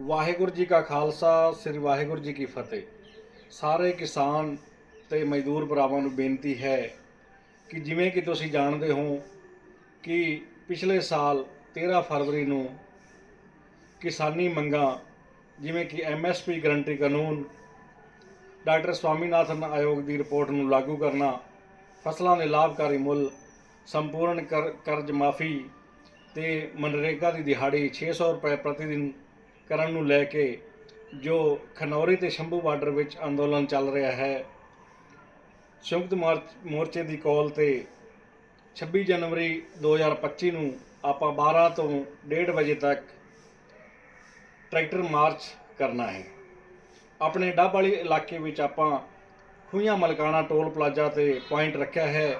ਵਾਹਿਗੁਰੂ ਜੀ ਕਾ ਖਾਲਸਾ, ਸ੍ਰੀ ਵਾਹਿਗੁਰੂ ਜੀ ਕੀ ਫਤਿਹ। ਸਾਰੇ ਕਿਸਾਨ ਤੇ ਮਜ਼ਦੂਰ ਭਰਾਵਾਂ ਨੂੰ ਬੇਨਤੀ ਹੈ ਕਿ ਜਿਵੇਂ ਕਿ ਤੁਸੀਂ ਜਾਣਦੇ ਹੋ ਕਿ ਪਿਛਲੇ ਸਾਲ 13 ਫਰਵਰੀ ਨੂੰ ਕਿਸਾਨੀ ਮੰਗਾਂ, ਜਿਵੇਂ ਕਿ ਐਮਐਸਪੀ ਗਰੰਟੀ ਕਾਨੂੰਨ, ਡਾਕਟਰ ਸਵਾਮੀਨਾਥਨ ਆਯੋਗ ਦੀ ਰਿਪੋਰਟ ਨੂੰ ਲਾਗੂ ਕਰਨਾ, ਫਸਲਾਂ ਦੇ ਲਾਭਕਾਰੀ ਮੁੱਲ, ਸੰਪੂਰਨ ਕਰ- ਕਰਜ਼ ਮਾਫੀ ਤੇ ਮਨਰੇਗਾ ਦੀ ਦਿਹਾੜੀ 600 ਰੁਪਏ ਪ੍ਰਤੀ ਦਿਨ ਕਰਨ ਨੂੰ ਲੈ ਕੇ ਜੋ ਖਨੌਰੀ ਤੇ ਸ਼ੰਭੂ ਬਾਰਡਰ ਵਿੱਚ ਅੰਦੋਲਨ ਚੱਲ ਰਿਹਾ ਹੈ, ਸੰਯੁਕਤ ਮਾਰਚ- ਮੋਰਚੇ ਦੀ ਕਾਲ ਤੇ 26 ਜਨਵਰੀ 2025 ਨੂੰ ਆਪਾਂ 12 ਤੋਂ 1:30 ਵਜੇ ਤੱਕ ਟਰੈਕਟਰ ਮਾਰਚ ਕਰਨਾ ਹੈ। ਆਪਣੇ ਡੱਬ ਵਾਲੀ ਇਲਾਕੇ ਵਿੱਚ ਆਪਾਂ ਖੂਹੀਆਂ ਮਲਕਾਣਾ ਟੋਲ ਪਲਾਜ਼ਾ ਤੇ ਪੁਆਇੰਟ ਰੱਖਿਆ ਹੈ।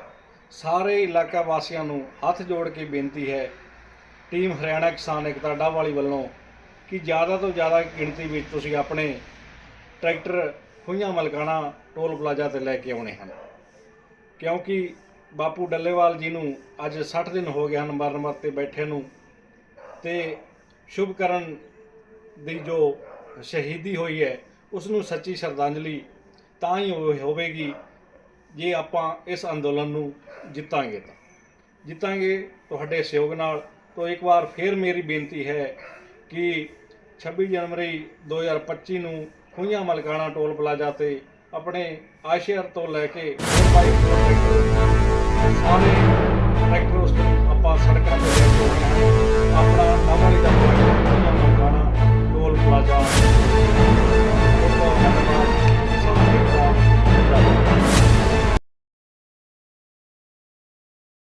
ਸਾਰੇ ਇਲਾਕਾ ਵਾਸੀਆਂ ਨੂੰ ਹੱਥ ਜੋੜ ਕੇ ਬੇਨਤੀ ਹੈ, ਟੀਮ ਹਰਿਆਣਾ ਕਿਸਾਨ ਏਕਤਾ ਡੱਬ ਵਾਲੀ ਵੱਲੋਂ ਕਿ ਜ਼ਿਆਦਾ ਤੋਂ ਜ਼ਿਆਦਾ ਗਿਣਤੀ ਵਿੱਚ ਤੁਸੀਂ ਆਪਣੇ tractor Khuhian Malkana toll plaza ਤੇ ਲੈ ਕੇ ਆਉਣੇ ਹਨ। ਕਿਉਂਕਿ ਬਾਪੂ ਡੱਲੇਵਾਲ ਜੀ ਨੂੰ ਅੱਜ 60 ਦਿਨ ਹੋ ਗਏ ਹਨ ਮਰਨ ਮਰ ਤੇ ਬੈਠੇ ਨੂੰ ਤੇ ਸ਼ੁਭਕਰਨ ਦੀ ਜੋ ਸ਼ਹੀਦੀ ਹੋਈ ਹੈ, ਉਸ ਨੂੰ ਸੱਚੀ ਸ਼ਰਧਾਂਜਲੀ ਤਾਂ ਹੀ ਹੋਵੇਗੀ ਜੇ ਆਪਾਂ ਇਸ ਅੰਦੋਲਨ ਨੂੰ ਜਿੱਤਾਂਗੇ ਤਾਂ। ਜਿੱਤਾਂਗੇ ਤੁਹਾਡੇ ਸਹਿਯੋਗ ਨਾਲ। ਤੋਂ ਇੱਕ ਵਾਰ ਫੇਰ ਮੇਰੀ ਬੇਨਤੀ ਹੈ ਕਿ 26 ਜਨਵਰੀ 2025 ਨੂੰ ਖੂਹੀਆਂ ਮਲਕਾਣਾ ਟੋਲ ਪਲਾਜ਼ਾ ਤੇ ਆਪਣੇ ਆਸ਼ੇਰ ਤੋਂ ਲੈ ਕੇ ਸਾਰੇ ਟਰੈਕਟਰ ਉਸ ਨੂੰ ਆਪਾਂ ਸੜਕਾਂ ਤੇ